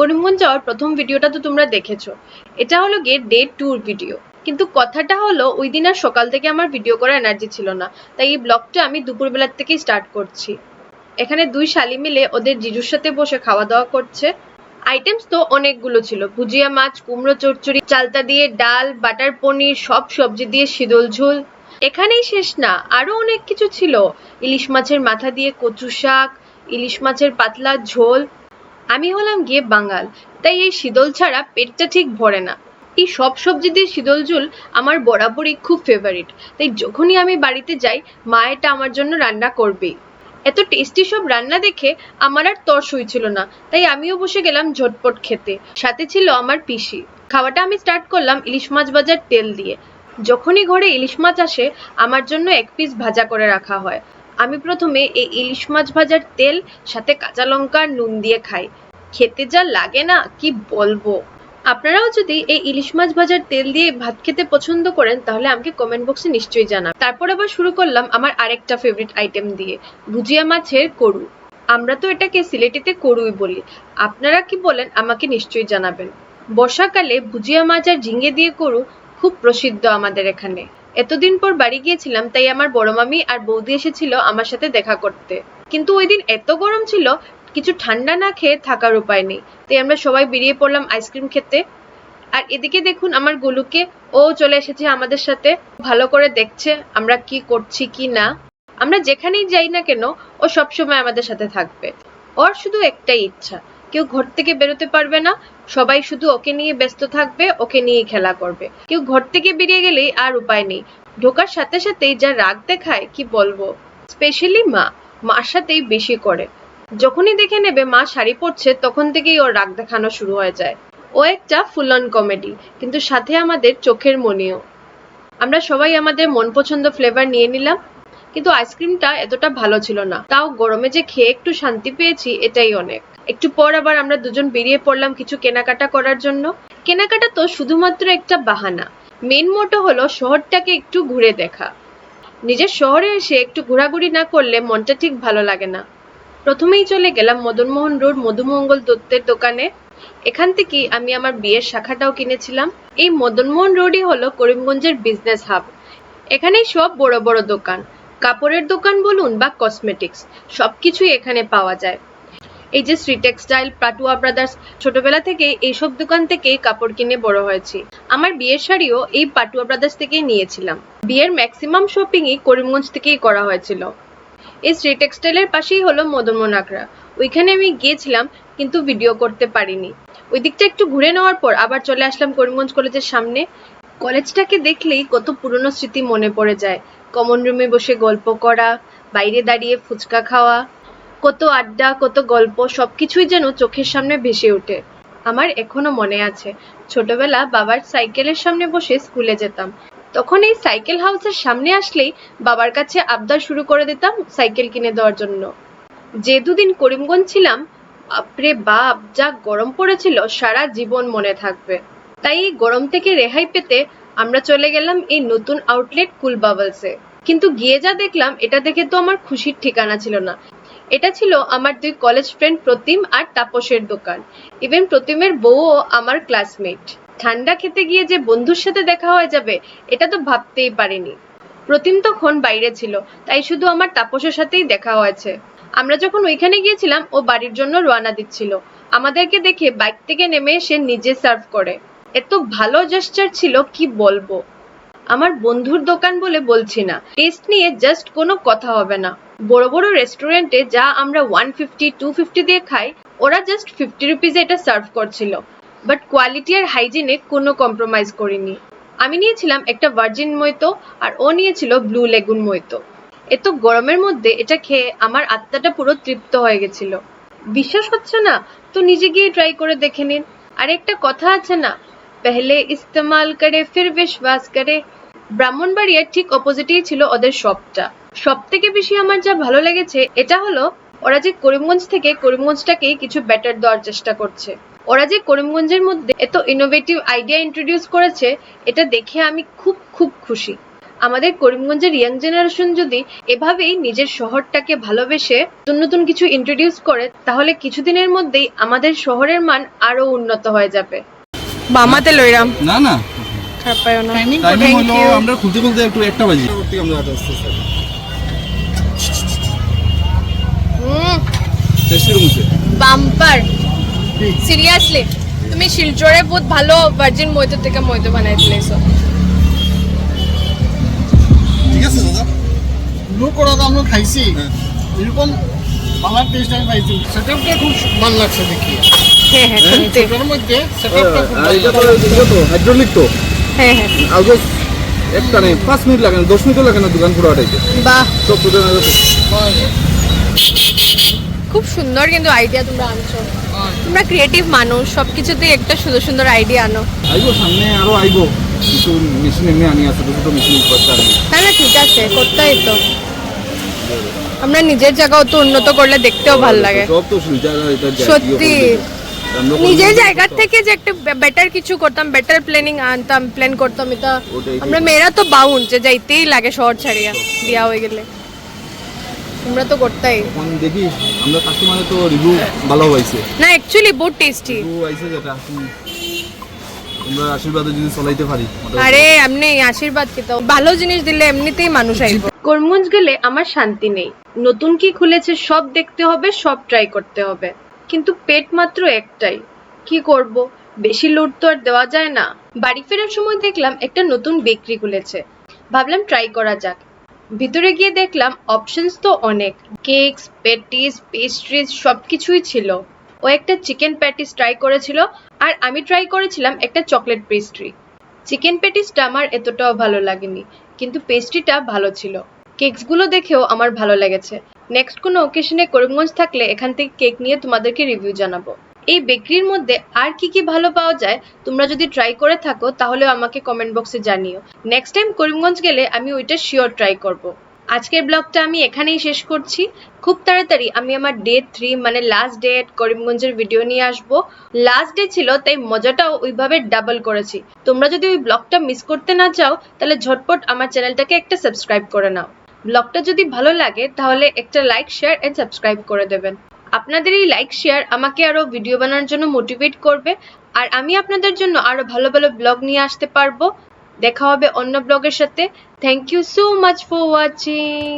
করিমগঞ্জ যাওয়ার প্রথম ভিডিওটা তো তোমরা দেখেছ। এটা হলো গিয়ে ডে ট্যুর ভিডিও কিন্তু কথাটা হলো, ওই দিন আর সকাল থেকে আমার ভিডিও করার এনার্জি ছিল না। তাই এই ব্লগটা আমি দুপুরবেলার থেকেই স্টার্ট করছি। এখানে দুই শালি মিলে ওদের জিজুর সাথে বসে খাওয়া দাওয়া করছে। আইটেমস তো অনেকগুলো ছিল। ভুজিয়া মাছ, কুমড়ো চচ্চড়ি, চালতা দিয়ে ডাল, বাটার পনির, সব সবজি দিয়ে শীতল ঝোল। এখানেই শেষ না, আরও অনেক কিছু ছিল। ইলিশ মাছের মাথা দিয়ে কচু শাক, ইলিশ মাছের পাতলা ঝোল আমি হলাম গিয়ে বাঙাল, তাই এই শীতল ছাড়া পেটটা ঠিক ভরে না। এই সব সবজি দিয়ে শীতল ঝোল আমার বরাবরই খুব ফেভারিট তাই যখনই আমি বাড়িতে যাই, মা এটা আমার জন্য রান্না করবেই। এত টেস্টি সব রান্না দেখে আমার আর তর ছিল না, তাই আমিও বসে গেলাম ঝটপট খেতে। সাথে ছিল আমার পিসি। খাওয়াটা আমি স্টার্ট করলাম ইলিশ মাছ ভাজার তেল দিয়ে। যখনই ঘরে ইলিশ মাছ আসে, আমার জন্য এক পিস ভাজা করে রাখা হয়। আমি প্রথমে এই ইলিশ মাছ ভাজার তেল, সাথে কাঁচা লঙ্কা নুন দিয়ে খাই। খেতে যা লাগে না, কি বলব? আপনারাও যদি এই ইলিশ মাছ ভাজার তেল দিয়ে ভাত খেতে পছন্দ করেন, তাহলে আমাকে কমেন্ট বক্সে নিশ্চয়ই জানান তারপর আবার শুরু করলাম আমার আরেকটা ফেভারিট আইটেম দিয়ে, ভুজিয়া মাছের করু আমরা তো এটাকে সিলেটিতে করুই বলি। আপনারা কি বলেন, আমাকে নিশ্চয়ই জানাবেন। বর্ষাকালে ভুজিয়া মাছ আর ঝিঙে দিয়ে করু খুব প্রসিদ্ধ আমাদের এখানে। এতদিন পর বাড়ি গিয়েছিলাম, তাই আমার বড় মামি আর বৌদি এসেছিল আমার সাথে দেখা করতে। কিন্তু ওই দিন এত গরম ছিল, কিছু ঠান্ডা না খেয়ে থাকার উপায় নেই। তাই আমরা সবাই বেরিয়ে পড়লাম আইসক্রিম খেতে। আর এদিকে দেখুন আমার গোলুকে, ও চলে এসেছে আমাদের সাথে। ভালো করে দেখছে আমরা কি করছি কি না। আমরা যেখানেই যাই না কেন, ও সবসময় আমাদের সাথে থাকবে। ওর শুধু একটাই ইচ্ছা কেউ ঘর থেকে বেরোতে পারবে না, সবাই শুধু ওকে নিয়ে ব্যস্ত থাকবে, ওকে নিয়ে খেলা করবে। কেউ ঘর থেকে বেরিয়ে গেলেই আর উপায় নেই। ঢোকার সাথে সাথেই যা রাগ দেখায়, কি বলব? স্পেশালি মা, মার সাথেই বেশি করে। যখনই দেখে নেবে মা শাড়ি পরছে, তখন থেকেই ওর রাগ দেখানো শুরু হয়ে যায়। ও একটা ফুল অন কমেডি কিন্তু সাথে আমাদের চোখের মনিও। আমরা সবাই আমাদের মন পছন্দ ফ্লেভার নিয়ে নিলাম, কিন্তু আইসক্রিমটা এতটা ভালো ছিল না। তাও গরমে যে খেয়ে একটু শান্তি পেয়েছি, এটাই অনেক। একটু পর আবার আমরা দুজন বেরিয়ে পড়লাম কিছু কেনাকাটা করার জন্য। কেনাকাটা তো শুধুমাত্র একটা বাহানা। মেন মোটো হলো শহরটাকে একটু ঘুরে দেখা। নিজের শহরে এসে একটু ঘোরাঘুরি না করলে মনটা ঠিক ভালো লাগে না। প্রথমেই চলে গেলাম মদনমোহন রোড মধুমঙ্গল দত্তের দোকানে। এখান থেকে আমি আমার বিয়ের শাখাটাও কিনেছিলাম। এই মদনমোহন রোডই হলো করিমগঞ্জের বিজনেস হাব এখানেই সব বড় বড় দোকান। কাপড়ের দোকান বলুন বা কসমেটিক্স সবকিছুই এখানে পাওয়া যায়। এই যে শ্রী টেক্সটাইল পাটুয়া ব্রাদার্স ছোটবেলা থেকে এইসব দোকান থেকেই কাপড় কিনে বড় হয়েছি। আমার বিয়ের শাড়িও এই পাটুয়া ব্রাদার্স থেকেই নিয়েছিলাম। বিয়ের ম্যাক্সিমাম শপিংই করিমগঞ্জ থেকেই করা হয়েছিল। এই শ্রী টেক্সটাইলের পাশেই হলো মদনমোহন ওইখানে আমি গিয়েছিলাম, কিন্তু ভিডিও করতে পারিনি। ওই দিকটা একটু ঘুরে নেওয়ার পর আবার চলে আসলাম করিমগঞ্জ কলেজের সামনে। কলেজটাকে দেখলেই কত পুরনো স্মৃতি মনে পড়ে যায়। কমন রুমে বসে গল্প করা, বাইরে দাঁড়িয়ে ফুচকা খাওয়া কত আড্ডা, কত গল্প, সবকিছুই যেন চোখের সামনে ভেসে ওঠে। আমার এখনও মনে আছে, ছোটবেলা বাবার সাইকেলের সামনে বসে স্কুলে যেতাম। তখন এই সাইকেল হাউসের সামনে আসলেই বাবার কাছে আবদার শুরু করে দিতাম সাইকেল কিনে দেওয়ার জন্য। যে দুদিন করিমগঞ্জ ছিলাম, বাপরে বাপ, যা গরম পড়েছিল, সারা জীবন মনে থাকবে। তাই এই গরম থেকে রেহাই পেতে আমরা চলে গেলাম এই নতুন আউটলেট কুল বাবলসে কিন্তু গিয়ে যা দেখলাম, এটা দেখে তো আমার খুশির ঠিকানা ছিল না। এটা ছিল আমার দুই কলেজ ফ্রেন্ড প্রতিম আর তাপসের দোকান। ইভেন প্রতিমের বউও আমার ক্লাসমেট ঠান্ডা খেতে গিয়ে যে বন্ধুর সাথে দেখা হয়ে যাবে, এটা তো ভাবতেই পারিনি। প্রতিম তখন বাইরে ছিল, তাই শুধু আমার তাপসের সাথেই দেখা হয়েছে। আমরা যখন ওইখানে গিয়েছিলাম, ও বাড়ির জন্য রওনা দিচ্ছিল। আমাদেরকে দেখে বাইক থেকে নেমে সে নিজে সার্ভ করে। এত ভালো জেস্টার ছিল, কি বলব? আমার বন্ধুর দোকান বলে বলছি না। টেস্ট নিয়ে জাস্ট কোনো কথা হবে না। বড় বড় রেস্টুরেন্টে যা আমরা ওয়ান ফিফটি টু ফিফটি দিয়ে খাই, ওরা জাস্ট ফিফটি রুপিজে এটা সার্ভ করছিল। বাট কোয়ালিটি আর হাইজিনে কোনো কম্প্রোমাইজ করিনি। আমি নিয়েছিলাম একটা ভার্জিন মইতো, আর ও নিয়েছিল ব্লু লেগুন মইতো। এত গরমের মধ্যে এটা খেয়ে আমার আত্মাটা পুরো তৃপ্ত হয়ে গেছিল। বিশ্বাস হচ্ছে না? তো নিজে গিয়ে ট্রাই করে দেখে নিন। আর একটা কথা আছে না? পেহলে ইস্তেমাল করে, ফির বিশ্বাস করে। ব্রাহ্মণবাড়িয়ার ঠিক অপোজিটেই ছিল ওদের শপটা সব থেকে বেশি আমার যা ভালো লেগেছে এটা হলো ওরা যে করিমগঞ্জ থেকে করিমগঞ্জটাকে কিছু বেটার দেওয়ার চেষ্টা করছে। ওরা যে করিমগঞ্জের মধ্যে এত ইনোভেটিভ আইডিয়া ইন্ট্রোডিউস করেছে এটা দেখে আমি খুব খুব খুশি। আমাদের করিমগঞ্জের ইয়াং জেনারেশন যদি এভাবেই নিজের শহরটাকে ভালোবেসে নতুন নতুন কিছু ইন্ট্রোডিউস করে তাহলে কিছুদিনের মধ্যেই আমাদের শহরের মান আরও উন্নত হয়ে যাবে। বামাতে লইরাম। না না। খারাপ পাইও না। টাইমিং হলো আমরা খুলতে খুলতে একটু একটা বাজি আমরা বাম্পার। সিরিয়াসলি তুমি শিলচরে বহুত ভালো ভার্জিন মইতো থেকে মইতো বানাই দিলেছো ঠিক আছে দাদা। ব্লু করাটা আমরা খাইছি। হ্যাঁ। এরকম আমার টেস্ট আমি পাইছি। সেটআপটা খুব ভালো লাগছে দেখি। হ্যাঁ হ্যাঁ ছোটোর মধ্যে সেটআপটা খুব আর ভালো এটা তো তো হাইড্রোলিক তো। হ্যাঁ হ্যাঁ। আগে একটা নেই পাঁচ মিনিট লাগে না দশ মিনিটও লাগে না দোকান পুরো আটাইতে। বাহ। সব তোদের না হয়। খুব সুন্দর কিন্তু আইডিয়া তোমরা আনছো। তোমরা ক্রিয়েটিভ মানুষ সব কিছুতেই একটা সুন্দর সুন্দর আইডিয়া আনো। আইব সামনে আরও আইব। কিছু মেশিন এমনি আনি আছে ছোট ছোট মেশিন করতে না না ঠিক আছে করতেই তো। আমরা নিজের জায়গাও তো উন্নত করলে দেখতেও ভালো লাগে। সব তো সত্যি। নিজের জায়গা থেকে যে একটা বেটার কিছু করতাম বেটার প্ল্যানিং আনতাম প্ল্যান করতাম এটা আমরা মেয়েরা তো বাউন্ড যে যাইতেই লাগে শহর ছাড়িয়া বিয়া হয়ে গেলে। তোমরা তো করতেই। দেখি আমরা কাস্টমারে তো রিভিউ ভালো হয়েছে। না অ্যাকচুয়ালি বহুত টেস্টি রিভিউ আইছে যেটা এখন তোমরা আশীর্বাদে যদি চলাইতে পারি আরে এমনি আশীর্বাদ কি তো? ভালো জিনিস দিলে এমনিতেই মানুষ আইব। গেলে আমার শান্তি নেই। নতুন কি খুলেছে সব দেখতে হবে সব ট্রাই করতে হবে। কিন্তু পেট মাত্র একটাই। কি করব? বেশি লুট তো আর দেওয়া যায় না। বাড়ি ফেরার সময় দেখলাম একটা নতুন বেকরি খুলেছে। ভাবলাম ট্রাই করা যাক। ভিতরে গিয়ে দেখলাম অপশনস তো অনেক। কেকস পেটিস পেস্ট্রিজ সবকিছুই ছিল। ও একটা চিকেন প্যাটিস ট্রাই করেছিল আর আমি ট্রাই করেছিলাম একটা চকলেট পেস্ট্রি চিকেন প্যাটিসটা আমার এতটাও ভালো লাগেনি, কিন্তু পেস্ট্রিটা ভালো ছিল। কেকসগুলো দেখেও আমার ভালো লেগেছে। নেক্সট কোনো ওকেশনে করিমগঞ্জ থাকলে এখান থেকে কেক নিয়ে তোমাদেরকে রিভিউ জানাব। এই বেকরির মধ্যে আর কি কি ভালো পাওয়া যায়, তোমরা যদি ট্রাই করে থাকো তাহলে আমাকে কমেন্ট বক্সে জানিও। নেক্সট টাইম করিমগঞ্জ গেলে আমি ওইটা শিওর ট্রাই করব। আজকের ব্লগটা আমি এখানেই শেষ করছি। খুব তাড়াতাড়ি আমি আমার ডে থ্রি মানে লাস্ট ডে করিমগঞ্জের ভিডিও নিয়ে আসব। লাস্ট ডে ছিল, তাই মজাটাও ওইভাবে ডাবল করেছি। তোমরা যদি ওই ব্লগটা মিস করতে না চাও, তাহলে ঝটপট আমার চ্যানেলটাকে একটা সাবস্ক্রাইব করে নাও। ব্লগটা যদি ভালো লাগে, তাহলে একটা লাইক শেয়ার এন্ড সাবস্ক্রাইব করে দেবেন। আপনাদের এই লাইক শেয়ার আমাকে আরও ভিডিও বানানোর জন্য মোটিভেট করবে। আর আমি আপনাদের জন্য আরও ভালো ভালো ব্লগ নিয়ে আসতে পারব। দেখা হবে অন্য ব্লগের সাথে। Thank you so much for watching